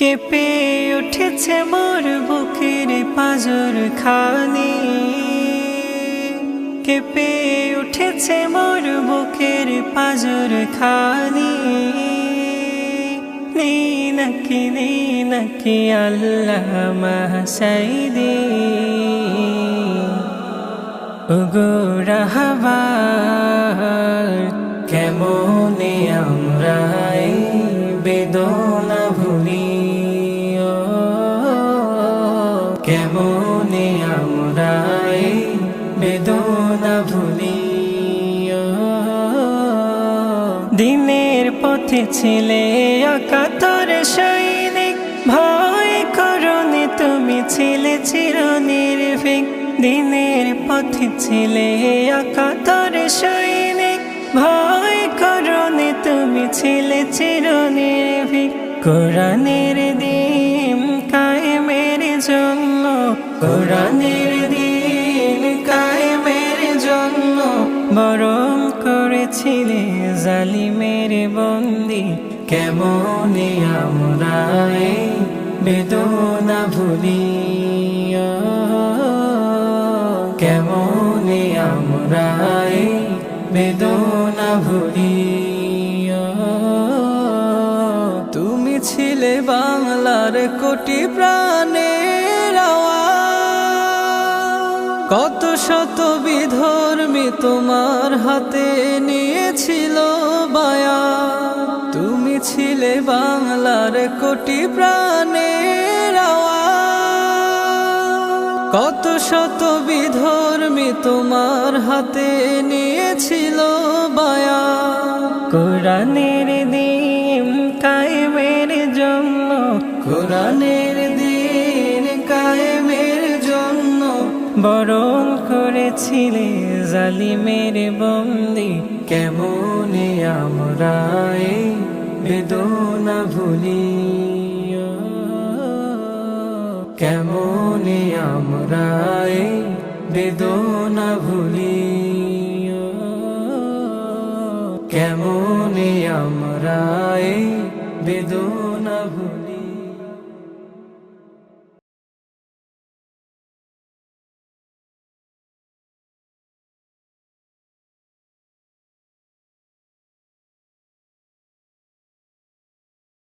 কেঁপে উঠেছে মোর বুকের পাজর খানি। কেঁপে উঠেছে মোর বুকের পাজর খানি। নে নাকি নে নাকি আল্লাহ মাসাইদি উগুরাহবার কেমনে আমরা কেমনে আমরা বেদনা ভুলি দিনের পথে ছিলে একাতর সৈনিক, ভয় করনি তুমি ছিলে চির নির্ভীক দিনের পথে ছিলে একাতর সৈনিক, ভয় করনি তুমি ছিলে চির নির্ভীক কোরআনের দিন কোরআনের দিন কায়েমের জন্য বরং করেছিলে জালিমের বন্দি। কেমনে আমরা বেদনা ভুলি কেমনে আমরা বেদনা ভুলি তুমি ছিলে বাংলার কোটি প্রাণের কত শত বিধর্মী তোমার হাতে নিয়েছিল বায়া তুমি ছিলে বাংলার কোটি প্রাণের। কত শত বিধর্মী তোমার হাতে নিয়েছিল বায়া কোরআনের দিন কায়েমের জন্য, কোরআনের বরণ করেছিলে জালিমের বন্দি। কেমনে আমরা বেদনা ভুলি কেমনে আমরা বেদনা ভুলি কেমনে আমরা বেদনা